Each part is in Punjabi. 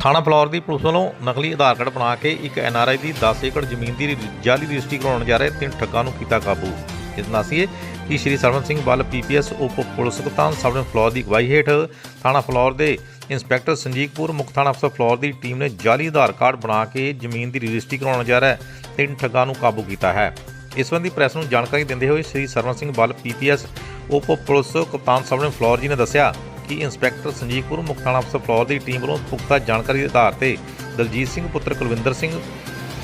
ਥਾਣਾ ਫਲੌਰ ਦੀ ਪੁਲਿਸ ਵੱਲੋਂ ਨਕਲੀ ਆਧਾਰ ਕਾਰਡ ਬਣਾ ਕੇ ਇੱਕ ਐਨਆਰਆਈ ਦੀ 10 ਏਕੜ ਜ਼ਮੀਨ ਦੀ ਜਾਲੀ ਰਜਿਸਟਰੀ ਕਰਾਉਣ ਜਾ ਰਹੇ ਤਿੰਨ ਠੱਗਾਂ ਨੂੰ ਕੀਤਾ ਕਾਬੂ। ਇਸ ਨਾਸੀਏ ਕਿ ਸ਼੍ਰੀ ਸਰਵਨ ਸਿੰਘ ਬੱਲ ਪੀਪੀਐਸ ਉਪ ਪੁਲਿਸ ਕਪਤਾਨ ਸਬ ਨੇ ਫਲੌਰ ਦੀ ਅਗਵਾਈ ਹੇਠ ਥਾਣਾ ਫਲੌਰ ਦੇ ਇੰਸਪੈਕਟਰ ਸੰਜੀਵਪੁਰ, ਮੁੱਖ ਥਾਣਾ ਅਫਸਰ ਫਲੌਰ ਦੀ ਟੀਮ ਨੇ ਜਾਲੀ ਆਧਾਰ ਕਾਰਡ ਬਣਾ ਕੇ ਜ਼ਮੀਨ ਦੀ ਰਜਿਸਟਰੀ ਕਰਾਉਣ ਜਾ ਰਿਹਾ ਤਿੰਨ ਠੱਗਾਂ ਨੂੰ ਕਾਬੂ ਕੀਤਾ ਹੈ। ਇਸ ਸੰਬੰਧੀ ਪ੍ਰੈਸ ਨੂੰ ਜਾਣਕਾਰੀ ਦਿੰਦੇ ਹੋਏ ਸ਼੍ਰੀ ਸਰਵਨ ਸਿੰਘ ਬੱਲ ਪੀਪੀਐਸ ਉਪ ਪੁਲਿਸ ਕਪਤਾਨ ਸਬ ਨੇ ਫਲੌਰ ਜੀ ਨੇ ਦੱਸਿਆ ਕਿ ਇੰਸਪੈਕਟਰ ਸੰਜੀਵਪੁਰ ਮੁੱਖ ਥਾਣਾ ਅਫਸਰ ਫਲੌਰ ਦੀ ਟੀਮ ਵੱਲੋਂ ਪੁਖਤਾ ਜਾਣਕਾਰੀ ਦੇ ਆਧਾਰ ਤੇ ਦਲਜੀਤ ਸਿੰਘ ਪੁੱਤਰ ਕੁਲਵਿੰਦਰ ਸਿੰਘ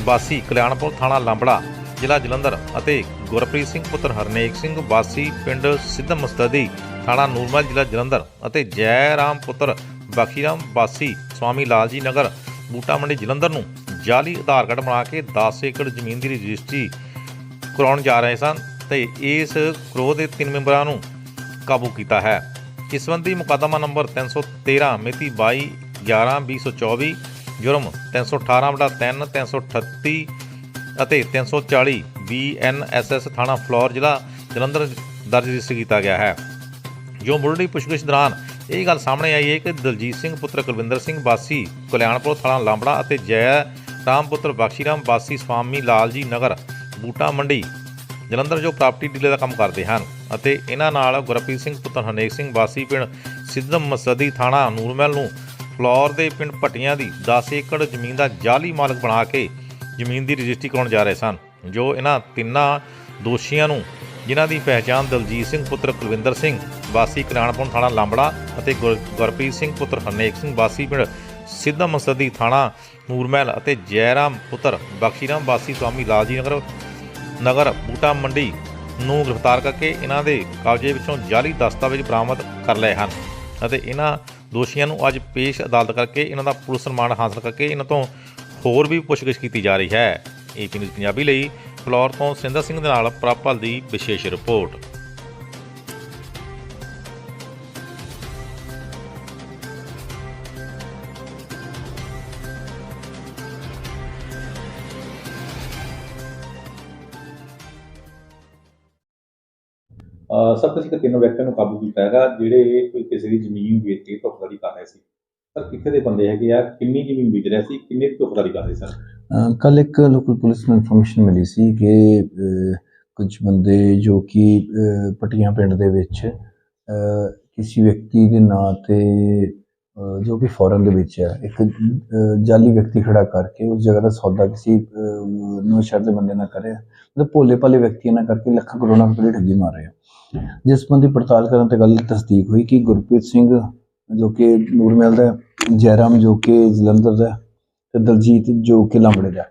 ਵਾਸੀ ਕਲਿਆਣਪੁਰ ਥਾਣਾ ਲਾਂਬੜਾ, ਜ਼ਿਲ੍ਹਾ ਜਲੰਧਰ ਅਤੇ ਗੁਰਪ੍ਰੀਤ ਸਿੰਘ ਪੁੱਤਰ ਹਰਨੇਕ ਸਿੰਘ ਵਾਸੀ ਪਿੰਡ ਸਿੱਧਮ ਮਸਤਦੀ ਥਾਣਾ ਨੂਰਮਲ ਜ਼ਿਲ੍ਹਾ ਜਲੰਧਰ ਅਤੇ ਜੈ ਰਾਮ ਪੁੱਤਰ ਬਖੀਰਾਮ ਵਾਸੀ ਸਵਾਮੀ ਲਾਲ ਜੀ ਨਗਰ, ਬੂਟਾ ਮੰਡੀ, ਜਲੰਧਰ ਨੂੰ ਜਾਲੀ ਆਧਾਰ ਕਾਰਡ ਬਣਾ ਕੇ 10 ਏਕੜ ਜ਼ਮੀਨ ਦੀ ਰਜਿਸਟਰੀ ਕਰਾਉਣ ਜਾ ਰਹੇ ਸਨ ਤੇ ਇਸ ਗਰੋਹ ਦੇ ਤਿੰਨ ਮੈਂਬਰਾਂ ਨੂੰ ਕਾਬੂ ਕੀਤਾ ਹੈ। ਇਸ ਸੰਬੰਧੀ ਮੁਕੱਦਮਾ ਨੰਬਰ 313 ਮਿਤੀ 22 11 2024 ਜੁਰਮ 318 ਬਟਾ 3 338 ਅਤੇ 340 ਬੀਐਨਐਸਐਸ ਥਾਣਾ ਫਲੋਰ, ਜ਼ਿਲ੍ਹਾ ਜਲੰਧਰ ਦਰਜ ਰਜਿਸਟਰ ਕੀਤਾ ਗਿਆ ਹੈ। ਜੋ ਮੁੱਢਲੀ ਪੁੱਛਗਿੱਛ ਦੌਰਾਨ ਇਹ ਗੱਲ ਸਾਹਮਣੇ ਆਈ ਹੈ ਕਿ ਦਲਜੀਤ ਸਿੰਘ ਪੁੱਤਰ ਕੁਲਵਿੰਦਰ ਸਿੰਘ ਬਾਸੀ ਕਲਿਆਣਪੁਰ ਥਾਣਾ ਲਾਂਬੜਾ ਅਤੇ ਜੈ ਰਾਮ ਪੁੱਤਰ ਬਖਸ਼ੀਰਾਮ ਬਾਸੀ ਸਵਾਮੀ ਲਾਲ ਜੀ ਨਗਰ, ਬੂਟਾ ਮੰਡੀ ਜਲੰਧਰ ਜੋ ਪ੍ਰਾਪਰਟੀ ਡੀਲਰ ਦਾ ਕੰਮ ਕਰਦੇ ਹਨ ਅਤੇ ਇਹਨਾਂ ਨਾਲ ਗੁਰਪ੍ਰੀਤ ਸਿੰਘ, ਪੁੱਤਰ ਹਰਨੇਕ ਸਿੰਘ, ਵਾਸੀ ਪਿੰਡ ਸਿੱਧਮ ਮਸਦੀ ਥਾਣਾ ਨੂਰਮਹਿਲ ਨੂੰ ਫਲੋਰ ਦੇ ਪਿੰਡ ਭੱਟੀਆਂ ਦੀ 10 ਏਕੜ ਜ਼ਮੀਨ ਦਾ ਜਾਲੀ ਮਾਲਕ ਬਣਾ ਕੇ ਜ਼ਮੀਨ ਦੀ ਰਜਿਸਟਰੀ ਕਰਾਉਣ ਜਾ ਰਹੇ ਸਨ, ਜੋ ਇਹਨਾਂ ਤਿੰਨਾਂ ਦੋਸ਼ੀਆਂ ਨੂੰ ਜਿਨ੍ਹਾਂ ਦੀ ਪਹਿਚਾਣ ਦਲਜੀਤ ਸਿੰਘ, ਪੁੱਤਰ ਕੁਲਵਿੰਦਰ ਸਿੰਘ, ਵਾਸੀ ਕਲਿਆਣਪੁਰ ਥਾਣਾ ਲਾਂਬੜਾ ਅਤੇ ਗੁਰ- ਗੁਰਪ੍ਰੀਤ ਸਿੰਘ, ਪੁੱਤਰ ਹਰਨੇਕ ਸਿੰਘ, ਵਾਸੀ ਪਿੰਡ ਸਿੱਧਮ ਮਸਦੀ ਥਾਣਾ ਨੂਰਮਹਿਲ ਅਤੇ ਜੈਰਾਮ ਪੁੱਤਰ ਬਖਸ਼ੀਰਾਮ ਵਾਸੀ ਸਵਾਮੀ ਲਾਲ ਜੀ ਨਗਰ ਨਗਰ ਬੂਟਾ ਮੰਡੀ ਨੂੰ ਗ੍ਰਿਫਤਾਰ ਕਰਕੇ ਇਹਨਾਂ ਦੇ ਕਬਜ਼ੇ ਵਿੱਚੋਂ ਜਾਲੀ ਦਸਤਾਵੇਜ਼ ਬਰਾਮਦ ਕਰ ਲਏ ਹਨ ਅਤੇ ਇਹਨਾਂ ਦੋਸ਼ੀਆਂ ਨੂੰ ਅੱਜ ਪੇਸ਼ ਅਦਾਲਤ ਕਰਕੇ ਇਹਨਾਂ ਦਾ ਪੁਲਿਸ ਰਿਮਾਂਡ ਹਾਸਲ ਕਰਕੇ ਇਹਨਾਂ ਤੋਂ ਹੋਰ ਵੀ ਪੁੱਛਗਿੱਛ ਕੀਤੀ ਜਾ ਰਹੀ ਹੈ। ਏਪੀ ਨਿਊਜ਼ ਪੰਜਾਬੀ ਲਈ ਫਲੋਰ ਤੋਂ ਸਿੰਦਰ ਸਿੰਘ ਦੇ ਨਾਲ ਪ੍ਰਾਪਲ ਦੀ ਵਿਸ਼ੇਸ਼ ਰਿਪੋਰਟ। ਸਭ ਸਰ ਤੁਸੀਂ ਕਿ ਤਿੰਨ ਵਿਅਕਤੀਆਂ ਨੂੰ ਕਾਬੂ ਕੀਤਾ ਹੈਗਾ ਜਿਹੜੇ ਕੋਈ ਕਿਸੇ ਦੀ ਜ਼ਮੀਨ ਵੇਚ ਕੇ ਧੋਖਾਧੜੀ ਕਰ ਰਹੇ ਸੀ। ਸਰ ਕਿੱਥੇ ਦੇ ਬੰਦੇ ਹੈਗੇ ਆ? ਕਿੰਨੀ ਜ਼ਮੀਨ ਵੇਚ ਰਹੇ ਸੀ? ਕਿੰਨੇ ਧੋਖਾਧੜੀ ਕਰ ਰਹੇ ਸਰ? ਕੱਲ ਇੱਕ ਲੋਕਲ ਪੁਲਿਸ ਨੂੰ ਇਨਫੋਰਮੇਸ਼ਨ ਮਿਲੀ ਸੀ ਕਿ ਅਹ, ਕੁਝ ਬੰਦੇ ਜੋ ਕਿ ਅਹ, ਪਟੀਆਂ ਪਿੰਡ ਦੇ ਵਿੱਚ ਕਿਸੇ ਵਿਅਕਤੀ ਦੇ ਨਾਂ ਤੇ ਜੋ ਕਿ ਫੋਰਨ ਦੇ ਵਿੱਚ ਹੈ ਇੱਕ ਅਹ, ਜਾਲੀ ਵਿਅਕਤੀ ਖੜਾ ਕਰਕੇ ਉਸ ਜਗ੍ਹਾ ਦਾ ਸੌਦਾ ਕਿਸੇ ਅਹ, ਸ਼ਹਿਰ ਦੇ ਬੰਦੇ ਨਾਲ ਕਰਿਆ। ਮਤਲਬ ਭੋਲੇ ਭਾਲੇ ਵਿਅਕਤੀਆਂ ਨਾਲ ਕਰਕੇ ਲੱਖਾਂ ਕਰੋੜਾਂ ਰੁਪਏ ਠੱਗੀ ਮਾਰ ਰਹੇ ਆ। ਜਿਸ ਸੰਬੰਧੀ ਪੜਤਾਲ ਕਰਨ ਤੇ ਗੱਲ ਤਸਦੀਕ ਹੋਈ ਕਿ ਗੁਰਪ੍ਰੀਤ ਸਿੰਘ ਜੋ ਕਿ ਨੂਰਮਹਿਲ ਦਾ ਜੈਰਾਮ ਜੋ ਕਿ ਜਲੰਧਰ ਦਾ ਤੇ ਦਲਜੀਤ ਜੋ ਕਿ ਲਾਂਬੜੇ ਦਾ।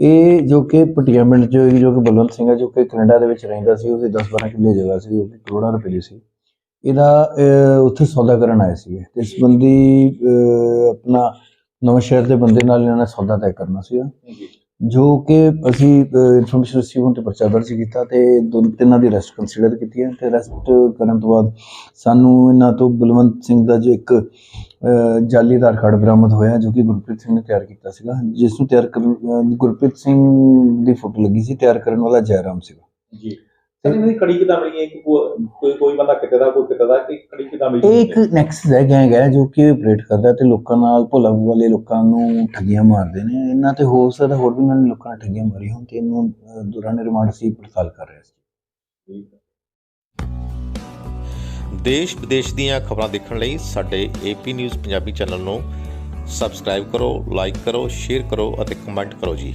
ਇਹ ਜੋ ਕਿ ਪਟਿਆ ਪਿੰਡ ਚ ਜੋ ਕਿ ਬਲਵੰਤ ਸਿੰਘ ਹੈ ਜੋ ਕਿ ਕੈਨੇਡਾ ਦੇ ਵਿੱਚ ਰਹਿੰਦਾ ਸੀ ਉਹਦੀ 10-12 ਕਿੱਲੇ ਜਗ੍ਹਾ ਸੀ ਉਹ ਕਰੋੜਾਂ ਰੁਪਏ ਦੀ ਸੀ। ਇਹਦਾ ਉੱਥੇ ਸੌਦਾ ਕਰਨ ਆਏ ਸੀਗੇ। ਤੇ ਇਸ ਬੰਦੀ ਆਪਣਾ ਨਵਾਂ ਸ਼ਹਿਰ ਦੇ ਬੰਦੇ ਨਾਲ ਇਹਨਾਂ ਨੇ ਸੌਦਾ ਤੈਅ ਕਰਨਾ ਸੀਗਾ। ਜੋ ਕਿ ਅਸੀਂ ਇਨਫੋਰਮੇਸ਼ਨ ਰਿਸੀਵ ਹੋਣ ਤੇ ਪਰਚਾ ਦਰਜ ਕੀਤਾ ਤੇ ਦੋ ਤਿੰਨਾਂ ਦੀ ਅਰੈਸਟ ਕੰਸੀਡਰ ਕੀਤੀ ਹੈ ਤੇ ਅਰੈਸਟ ਕਰਨ ਤੋਂ ਬਾਅਦ ਸਾਨੂੰ ਇਹਨਾਂ ਤੋਂ ਬਲਵੰਤ ਸਿੰਘ ਦਾ ਜੋ ਇੱਕ ਅਹ, ਜਾਲੀ ਆਧਾਰ ਕਾਰਡ ਬਰਾਮਦ ਹੋਇਆ ਜੋ ਕਿ ਗੁਰਪ੍ਰੀਤ ਸਿੰਘ ਨੇ ਤਿਆਰ ਕੀਤਾ ਸੀਗਾ ਜਿਸ ਨੂੰ ਤਿਆਰ ਕਰਨ ਗੁਰਪ੍ਰੀਤ ਸਿੰਘ ਦੀ ਫੋਟੋ ਲੱਗੀ ਸੀ ਤਿਆਰ ਕਰਨ ਵਾਲਾ ਜੈਰਾਮ ਸੀਗਾ। ਜੀ। ਸਰ ਇਹਨਾਂ ਦੀ ਕੜੀ ਕਿਦਾਂ ਮਿਲੀ ਹੈ? ਕਿ ਕੋਈ ਕੋਈ ਬੰਦਾ ਕਿਤੇ ਦਾ ਕੋਈ ਕਿਤੇ ਦਾ ਕਿ ਕੜੀ ਕਿਦਾਂ ਮਿਲੀ ਇਹ ਇੱਕ ਨੈਕਸਸ ਹੈ ਗੈਂਗ ਹੈ ਜੋ ਕਿ ਆਪਰੇਟ ਕਰਦਾ ਤੇ ਲੋਕਾਂ ਨਾਲ ਭੋਲਾ ਵਾਲੇ ਲੋਕਾਂ ਨੂੰ ਠੱਗੀਆਂ ਮਾਰਦੇ ਨੇ। ਇਹਨਾਂ ਤੇ ਹੋ ਸਕਦਾ ਹੋਰ ਵੀ ਇਹਨਾਂ ਨੇ ਲੋਕਾਂ ਨਾਲ ਠੱਗੀਆਂ ਮਾਰੀ ਹੋਣ ਤੇ ਇਹਨੂੰ ਦੌਰਾਨ ਰਿਮਾਂਡ ਸੀ ਪੜਤਾਲ ਕਰ ਰਹੇ ਸੀ ਦੇਸ਼ ਵਿਦੇਸ਼ ਦੀਆਂ ਖਬਰਾਂ ਦੇਖਣ ਲਈ ਸਾਡੇ ਏਪੀ ਨਿਊਜ਼ ਪੰਜਾਬੀ ਚੈਨਲ ਨੂੰ ਸਬਸਕ੍ਰਾਈਬ ਕਰੋ ਲਾਈਕ ਕਰੋ ਸ਼ੇਅਰ ਕਰੋ ਅਤੇ ਕਮੈਂਟ ਕਰੋ ਜੀ।